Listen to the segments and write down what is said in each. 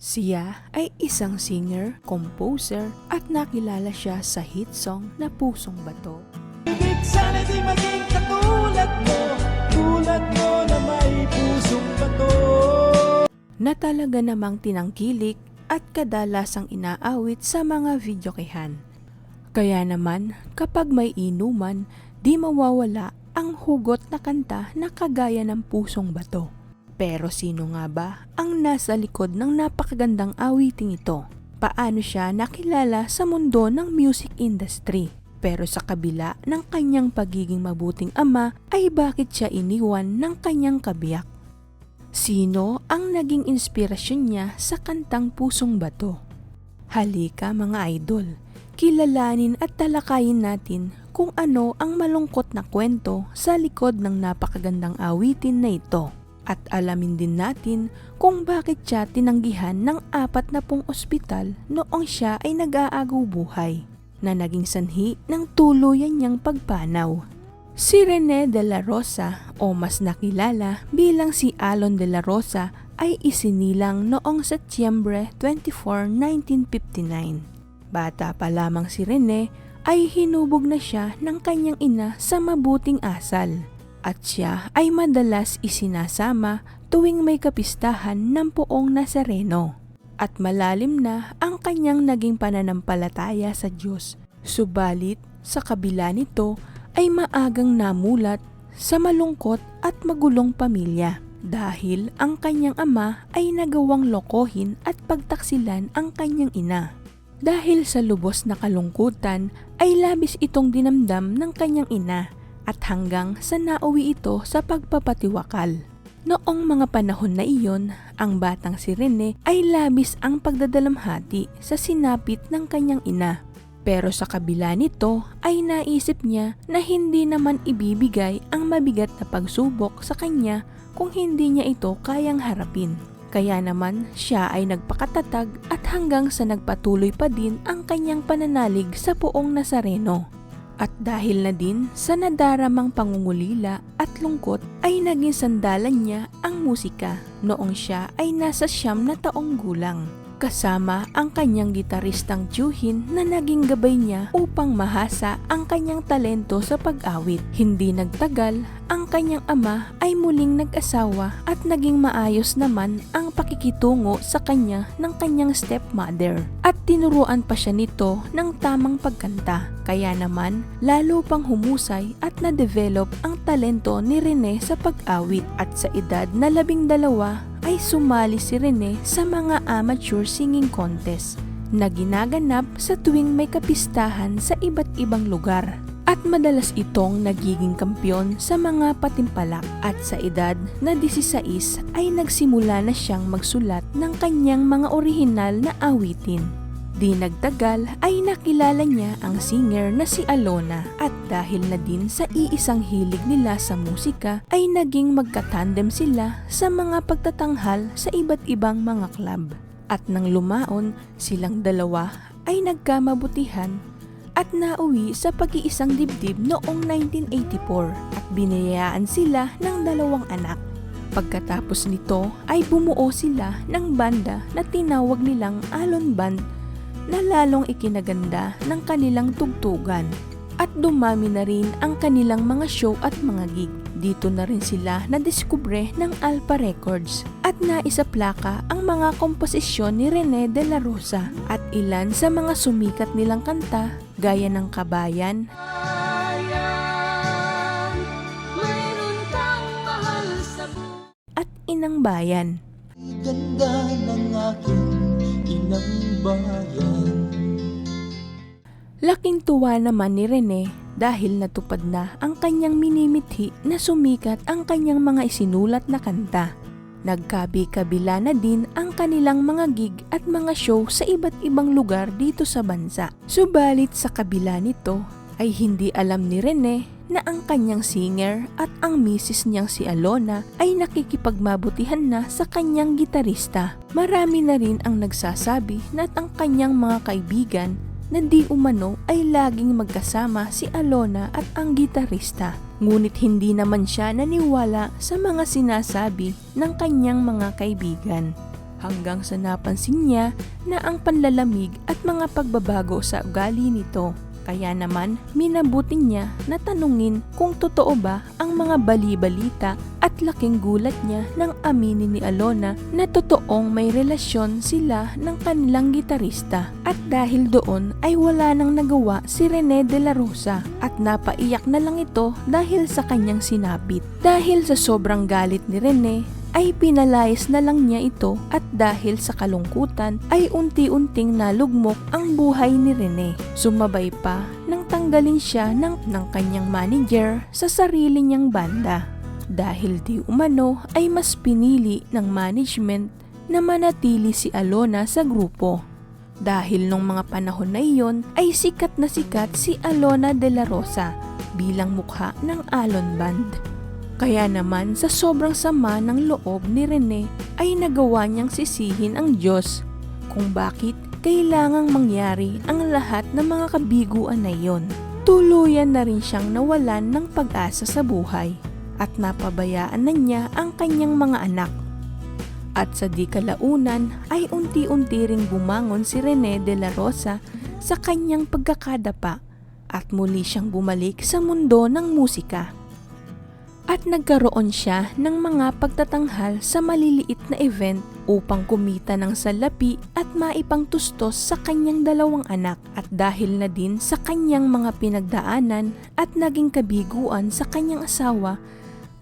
Siya ay isang singer, composer at nakilala siya sa hit song na Pusong Bato. Ibig sana di maging katulad mo Tulad mo na may pusong bato na talaga namang tinangkilik at kadalasang inaawit sa mga videokehan. Kaya naman, kapag may inuman, di mawawala ang hugot na kanta na kagaya ng pusong bato. Pero sino nga ba ang nasa likod ng napakagandang awiting ito? Paano siya nakilala sa mundo ng music industry? Pero sa kabila ng kanyang pagiging mabuting ama ay bakit siya iniwan ng kanyang kabiyak? Sino ang naging inspirasyon niya sa kantang Pusong Bato? Halika mga idol, kilalanin at talakayin natin kung ano ang malungkot na kwento sa likod ng napakagandang awitin na ito. At alamin din natin kung bakit siya tinanggihan ng apat na pong ospital noong siya ay nag-aagaw buhay na naging sanhi ng tuluyan niyang pagpanaw. Si Rene de la Rosa o mas nakilala bilang si Alon de la Rosa ay isinilang noong Setyembre 24, 1959. Bata pa lamang si Rene ay hinubog na siya ng kanyang ina sa mabuting asal at siya ay madalas isinasama tuwing may kapistahan ng poong Nazareno at malalim na ang kanyang naging pananampalataya sa Diyos. Subalit, sa kabila nito ay maagang namulat sa malungkot at magulong pamilya dahil ang kanyang ama ay nagawang lokohin at pagtaksilan ang kanyang ina. Dahil sa lubos na kalungkutan ay labis itong dinamdam ng kanyang ina at hanggang sa nauwi ito sa pagpapatiwakal. Noong mga panahon na iyon, ang batang si Rene ay labis ang pagdadalamhati sa sinapit ng kanyang ina. Pero sa kabila nito ay naisip niya na hindi naman ibibigay ang mabigat na pagsubok sa kanya kung hindi niya ito kayang harapin. Kaya naman siya ay nagpakatatag at hanggang sa nagpatuloy pa din ang kanyang pananalig sa poong Nazareno. At dahil na din sa nadaramang pangungulila at lungkot ay naging sandalan niya ang musika noong siya ay nasa siyam na taong gulang kasama ang kanyang gitaristang Juhin na naging gabay niya upang mahasa ang kanyang talento sa pag-awit. Hindi nagtagal, ang kanyang ama ay muling nag-asawa at naging maayos naman ang pakikitungo sa kanya ng kanyang stepmother. At tinuruan pa siya nito ng tamang pagkanta. Kaya naman, lalo pang humusay at na-develop ang talento ni Rene sa pag-awit. At sa edad na labing dalawa ay sumali si Rene sa mga amateur singing contest na ginaganap sa tuwing may kapistahan sa iba't ibang lugar. At madalas itong nagiging kampyon sa mga patimpalak at sa edad na 16 ay nagsimula na siyang magsulat ng kanyang mga orihinal na awitin. Di nagtagal ay nakilala niya ang singer na si Alona at dahil na din sa iisang hilig nila sa musika ay naging magkatandem sila sa mga pagtatanghal sa iba't ibang mga club. At nang lumaon silang dalawa ay nagkamabutihan at nauwi sa pag-iisang dibdib noong 1984 at binayaan sila ng dalawang anak. Pagkatapos nito ay bumuo sila ng banda na tinawag nilang Alon Band na lalong ikinaganda ng kanilang tugtugan at dumami na rin ang kanilang mga show at mga gig. Dito na rin sila nadiskubre ng Alpha Records at naisaplaka ang mga komposisyon ni Rene de la Rosa at ilan sa mga sumikat nilang kanta gaya ng Kabayan, at Inang Bayan. Ganda ng aking inang bayan Laking tuwa naman ni Rene dahil natupad na ang kanyang minimithi na sumikat ang kanyang mga isinulat na kanta. Nagkabi-kabila na din ang kanilang mga gig at mga show sa iba't ibang lugar dito sa bansa. Subalit sa kabila nito ay hindi alam ni Rene na ang kanyang singer at ang misis niyang si Alona ay nakikipagmabutihan na sa kanyang gitarista. Marami na rin ang nagsasabi na ang kanyang mga kaibigan na di umano ay laging magkasama si Alona at ang gitarista. Ngunit hindi naman siya naniwala sa mga sinasabi ng kanyang mga kaibigan. hanggang sa napansin niya na ang panlalamig at mga pagbabago sa ugali nito. Kaya naman, minabuti niya na tanungin kung totoo ba ang mga bali-balita at laking gulat niya nang aminin ni Alona na totoong may relasyon sila ng kanilang gitarista. At dahil doon ay wala nang nagawa si Rene de la Rosa at napaiyak na lang ito dahil sa kanyang sinapit. Dahil sa sobrang galit ni Rene, ay pinalayas na lang niya ito at dahil sa kalungkutan ay unti-unting nalugmok ang buhay ni Rene. Sumabay pa nang tanggalin siya ng, ng kanyang manager sa sarili niyang banda. Dahil di umano ay mas pinili ng management na manatili si Alona sa grupo. Dahil nung mga panahon na iyon ay sikat na sikat si Alona de la Rosa bilang mukha ng Alon Band. Kaya naman sa sobrang sama ng loob ni Rene ay nagawa niyang sisihin ang Diyos kung bakit kailangang mangyari ang lahat ng mga kabiguan na iyon. Tuluyan na rin siyang nawalan ng pag-asa sa buhay at napabayaan na niya ang kanyang mga anak. At sa di kalaunan ay unti-unti ring bumangon si Rene de la Rosa sa kanyang pagkakadapa at muli siyang bumalik sa mundo ng musika at nagkaroon siya ng mga pagtatanghal sa maliliit na event upang kumita ng salapi at maipangtustos sa kanyang dalawang anak. At dahil na din sa kanyang mga pinagdaanan at naging kabiguan sa kanyang asawa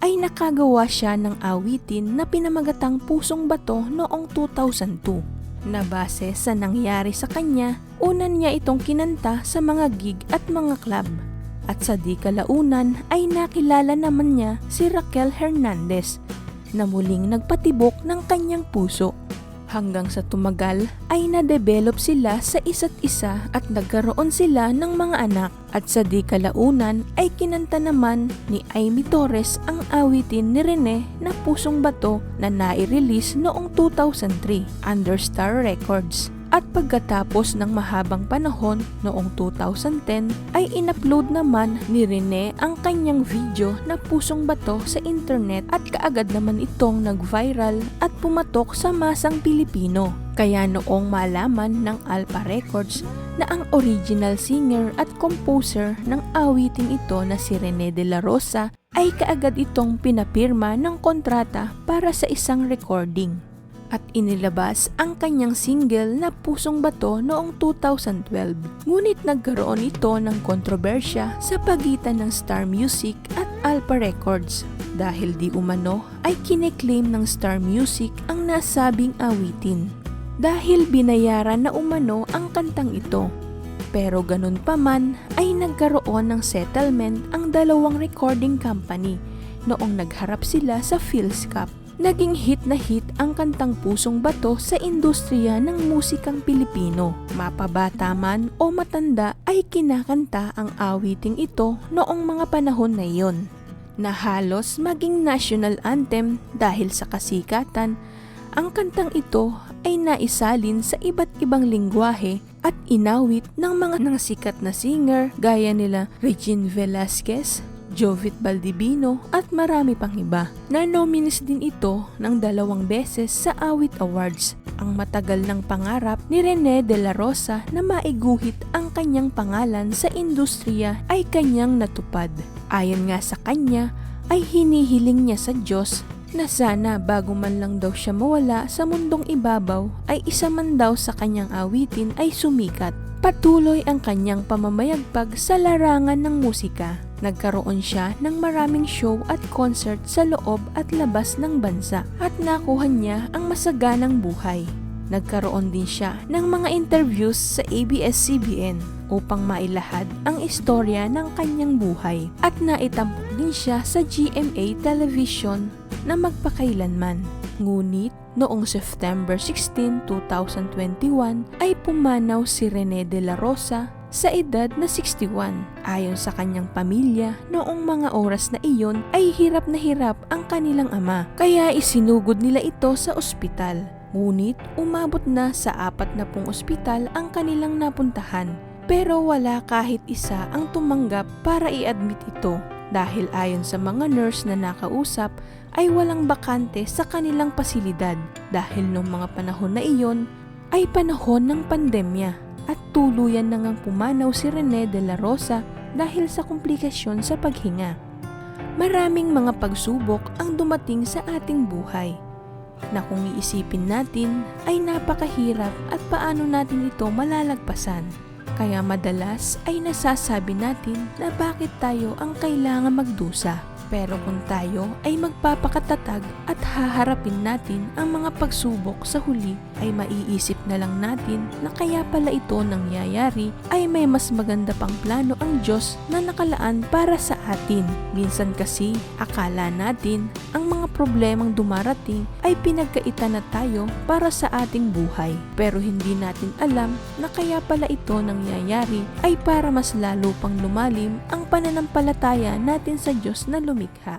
ay nakagawa siya ng awitin na pinamagatang Pusong Bato noong 2002 na base sa nangyari sa kanya, unan niya itong kinanta sa mga gig at mga club at sa di kalaunan ay nakilala naman niya si Raquel Hernandez na muling nagpatibok ng kanyang puso. Hanggang sa tumagal ay na-develop sila sa isa't isa at nagkaroon sila ng mga anak at sa di kalaunan ay kinanta naman ni Amy Torres ang awitin ni Rene na Pusong Bato na nai-release noong 2003 under Star Records. At pagkatapos ng mahabang panahon noong 2010 ay inupload naman ni Rene ang kanyang video na pusong bato sa internet at kaagad naman itong nag-viral at pumatok sa masang Pilipino. Kaya noong malaman ng Alpha Records na ang original singer at composer ng awiting ito na si Rene de la Rosa ay kaagad itong pinapirma ng kontrata para sa isang recording at inilabas ang kanyang single na Pusong Bato noong 2012. Ngunit nagkaroon ito ng kontrobersya sa pagitan ng Star Music at Alpha Records dahil di umano ay kineklaim ng Star Music ang nasabing awitin dahil binayaran na umano ang kantang ito. Pero ganun pa man ay nagkaroon ng settlement ang dalawang recording company noong nagharap sila sa Phil's. Naging hit na hit ang kantang Pusong Bato sa industriya ng musikang Pilipino. Mapabata man o matanda ay kinakanta ang awiting ito noong mga panahon na iyon. Na halos maging national anthem dahil sa kasikatan, ang kantang ito ay naisalin sa iba't ibang lingwahe at inawit ng mga nang sikat na singer gaya nila Regine Velasquez, Jovit Baldibino at marami pang iba. Na-nominis din ito ng dalawang beses sa Awit Awards. Ang matagal ng pangarap ni Rene de la Rosa na maiguhit ang kanyang pangalan sa industriya ay kanyang natupad. Ayon nga sa kanya, ay hinihiling niya sa Diyos na sana bago man lang daw siya mawala sa mundong ibabaw ay isa man daw sa kanyang awitin ay sumikat. Patuloy ang kanyang pamamayagpag sa larangan ng musika. Nagkaroon siya ng maraming show at concert sa loob at labas ng bansa at nakuha niya ang masaganang buhay. Nagkaroon din siya ng mga interviews sa ABS-CBN upang mailahad ang istorya ng kanyang buhay at naitampok din siya sa GMA Television na magpakailanman. Ngunit noong September 16, 2021 ay pumanaw si Rene de la Rosa sa edad na 61. Ayon sa kanyang pamilya, noong mga oras na iyon ay hirap na hirap ang kanilang ama, kaya isinugod nila ito sa ospital. Ngunit umabot na sa apat na pong ospital ang kanilang napuntahan, pero wala kahit isa ang tumanggap para i-admit ito. dahil ayon sa mga nurse na nakausap ay walang bakante sa kanilang pasilidad dahil noong mga panahon na iyon ay panahon ng pandemya at tuluyan na ngang pumanaw si Rene de la Rosa dahil sa komplikasyon sa paghinga. Maraming mga pagsubok ang dumating sa ating buhay na kung iisipin natin ay napakahirap at paano natin ito malalagpasan. Kaya madalas ay nasasabi natin na bakit tayo ang kailangan magdusa. Pero kung tayo ay magpapakatatag at haharapin natin ang mga pagsubok sa huli ay maiisip na lang natin na kaya pala ito nangyayari ay may mas maganda pang plano ang Diyos na nakalaan para sa atin. Minsan kasi akala natin ang mga problemang dumarating ay pinagkaitan na tayo para sa ating buhay. Pero hindi natin alam na kaya pala ito nangyayari ay para mas lalo pang lumalim ang pananampalataya natin sa Diyos na সমীক্ষা